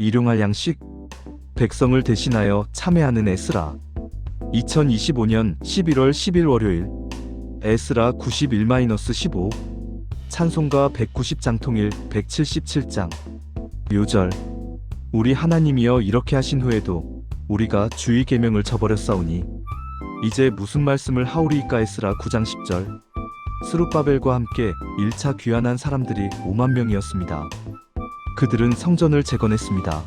일용할 양식 백성을 대신하여 참회하는 에스라. 2025년 11월 10일 월요일 에스라 91-15 찬송가 190장 통일 177장. 요절 우리 하나님이여 이렇게 하신 후에도 우리가 주의 계명을 저버렸사오니 이제 무슨 말씀을 하오리이까 에스라 9장 10절. 스룹바벨과 함께 1차 귀환한 사람들이 5만 명이었습니다. 그들은 성전을 재건했습니다.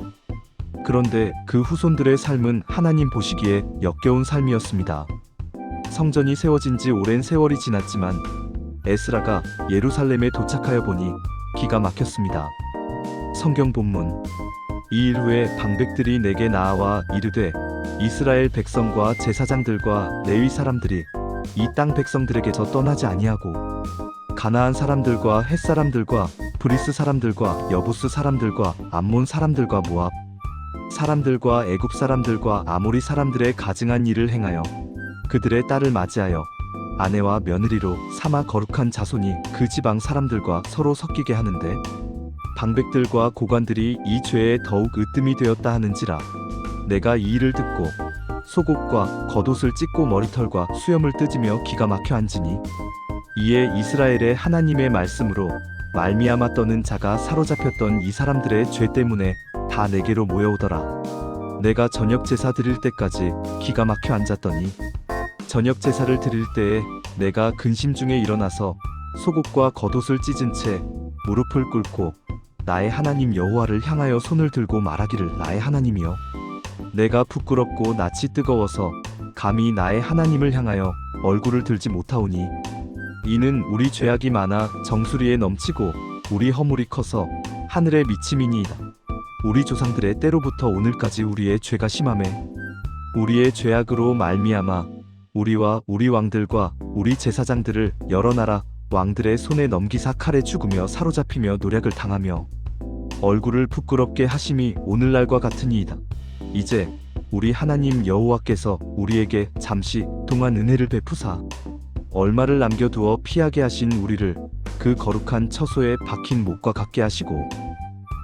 그런데 그 후손들의 삶은 하나님 보시기에 역겨운 삶이었습니다. 성전이 세워진 지 오랜 세월이 지났지만 에스라가 예루살렘에 도착하여 보니 기가 막혔습니다. 성경 본문 이 일 후에 방백들이 내게 나아와 이르되 이스라엘 백성과 제사장들과 레위 사람들이 이 땅 백성들에게서 떠나지 아니하고 가나안 사람들과 헷 사람들과 브리스 사람들과 여부스 사람들과 암몬 사람들과 모압 사람들과 애굽 사람들과 아모리 사람들의 가증한 일을 행하여 그들의 딸을 맞이하여 아내와 며느리로 삼아 거룩한 자손이 그 지방 사람들과 서로 섞이게 하는데 방백들과 고관들이 이 죄에 더욱 으뜸이 되었다 하는지라 내가 이 일을 듣고 속옷과 겉옷을 찢고 머리털과 수염을 뜯으며 기가 막혀 앉으니 이에 이스라엘의 하나님의 말씀으로 말미암아 떠는 자가 사로잡혔던 이 사람들의 죄 때문에 다 내게로 모여오더라. 내가 저녁 제사 드릴 때까지 기가 막혀 앉았더니 저녁 제사를 드릴 때에 내가 근심 중에 일어나서 속옷과 겉옷을 찢은 채 무릎을 꿇고 나의 하나님 여호와를 향하여 손을 들고 말하기를 나의 하나님이여 내가 부끄럽고 낯이 뜨거워서 감히 나의 하나님을 향하여 얼굴을 들지 못하오니 이는 우리 죄악이 많아 정수리에 넘치고 우리 허물이 커서 하늘에 미침이니이다. 우리 조상들의 때로부터 오늘까지 우리의 죄가 심함에 우리의 죄악으로 말미암아 우리와 우리 왕들과 우리 제사장들을 여러 나라 왕들의 손에 넘기사 칼에 죽으며 사로잡히며 노략을 당하며 얼굴을 부끄럽게 하심이 오늘날과 같으니이다. 이제 우리 하나님 여호와께서 우리에게 잠시 동안 은혜를 베푸사 얼마를 남겨두어 피하게 하신 우리를 그 거룩한 처소에 박힌 목과 같게 하시고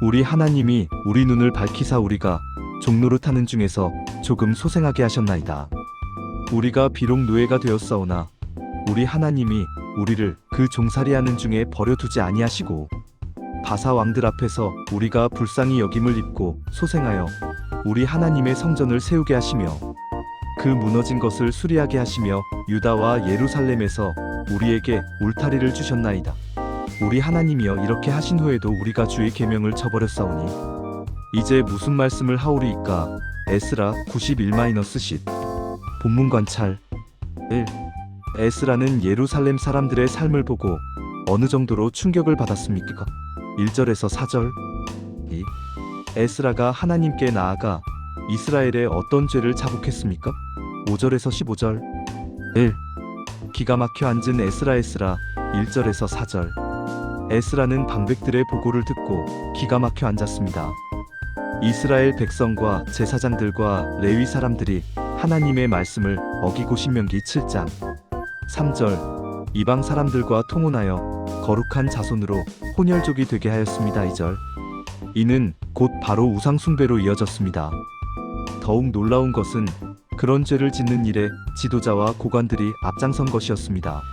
우리 하나님이 우리 눈을 밝히사 우리가 종노릇하는 중에서 조금 소생하게 하셨나이다. 우리가 비록 노예가 되었사오나 우리 하나님이 우리를 그 종살이하는 중에 버려두지 아니하시고 바사 왕들 앞에서 우리가 불쌍히 여김을 입고 소생하여 우리 하나님의 성전을 세우게 하시며 그 무너진 것을 수리하게 하시며 유다와 예루살렘에서 우리에게 울타리를 주셨나이다. 우리 하나님이여 이렇게 하신 후에도 우리가 주의 계명을 저버렸사오니 이제 무슨 말씀을 하오리이까 에스라 91-10 본문 관찰 1. 에스라는 예루살렘 사람들의 삶을 보고 어느 정도로 충격을 받았습니까? 1절에서 4절 2. 에스라가 하나님께 나아가 이스라엘의 어떤 죄를 자복했습니까? 5절에서 15절 1. 기가 막혀 앉은 에스라 에스라 1절에서 4절 에스라는 방백들의 보고를 듣고 기가 막혀 앉았습니다. 이스라엘 백성과 제사장들과 레위 사람들이 하나님의 말씀을 어기고 신명기 7장 3절 이방 사람들과 통혼하여 거룩한 자손으로 혼혈족이 되게 하였습니다. 2절 이는 곧 바로 우상숭배로 이어졌습니다. 더욱 놀라운 것은 그런 죄를 짓는 일에 지도자와 고관들이 앞장선 것이었습니다.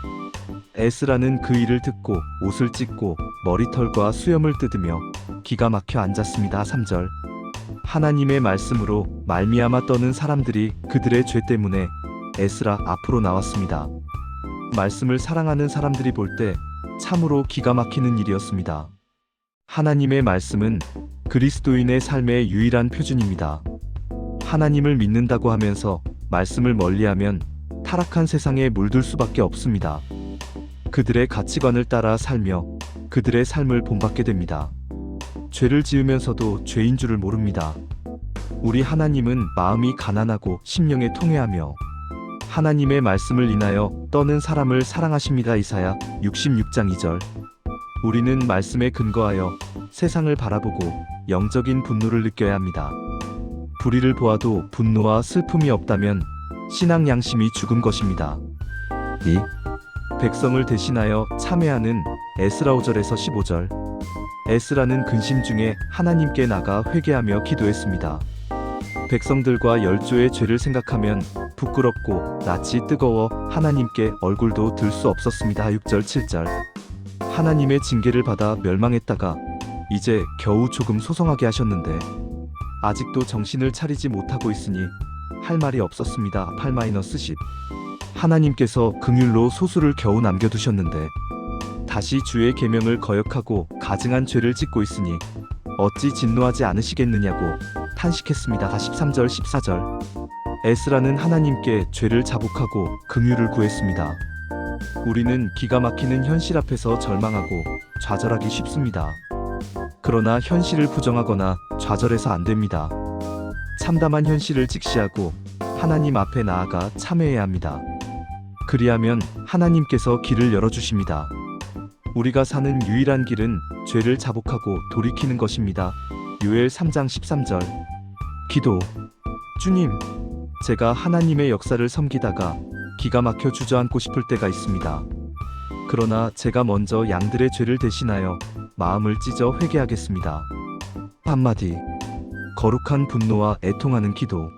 에스라는 그 일을 듣고 옷을 찢고 머리털과 수염을 뜯으며 기가 막혀 앉았습니다. 3절 하나님의 말씀으로 말미암아 떠는 사람들이 그들의 죄 때문에 에스라 앞으로 나왔습니다. 말씀을 사랑하는 사람들이 볼 때 참으로 기가 막히는 일이었습니다. 하나님의 말씀은 그리스도인의 삶의 유일한 표준입니다. 하나님을 믿는다고 하면서 말씀을 멀리하면 타락한 세상에 물들 수밖에 없습니다. 그들의 가치관을 따라 살며 그들의 삶을 본받게 됩니다. 죄를 지으면서도 죄인 줄을 모릅니다. 우리 하나님은 마음이 가난하고 심령에 통회하며 하나님의 말씀을 인하여 떠는 사람을 사랑하십니다. 이사야 66장 2절. 우리는 말씀에 근거하여 세상을 바라보고 영적인 분노를 느껴야 합니다. 불의를 보아도 분노와 슬픔이 없다면 신앙 양심이 죽은 것입니다. 2. 백성을 대신하여 참회하는 에스라 5절에서 15절. 에스라는 근심 중에 하나님께 나가 회개하며 기도했습니다. 백성들과 열조의 죄를 생각하면 부끄럽고 낯이 뜨거워 하나님께 얼굴도 들 수 없었습니다. 6절 7절 하나님의 징계를 받아 멸망했다가 이제 겨우 조금 소송하게 하셨는데 아직도 정신을 차리지 못하고 있으니 할 말이 없었습니다. 8-10 하나님께서 긍휼로 소수를 겨우 남겨두셨는데 다시 주의 계명을 거역하고 가증한 죄를 짓고 있으니 어찌 진노하지 않으시겠느냐고 탄식했습니다. 13절 14절 에스라는 하나님께 죄를 자복하고 긍휼을 구했습니다. 우리는 기가 막히는 현실 앞에서 절망하고 좌절하기 쉽습니다. 그러나 현실을 부정하거나 좌절해서 안 됩니다. 참담한 현실을 직시하고 하나님 앞에 나아가 참회해야 합니다. 그리하면 하나님께서 길을 열어주십니다. 우리가 사는 유일한 길은 죄를 자복하고 돌이키는 것입니다. 요엘 3장 13절 기도 주님, 제가 하나님의 역사를 섬기다가 기가 막혀 주저앉고 싶을 때가 있습니다. 그러나 제가 먼저 양들의 죄를 대신하여 마음을 찢어 회개하겠습니다. 한마디 거룩한 분노와 애통하는 기도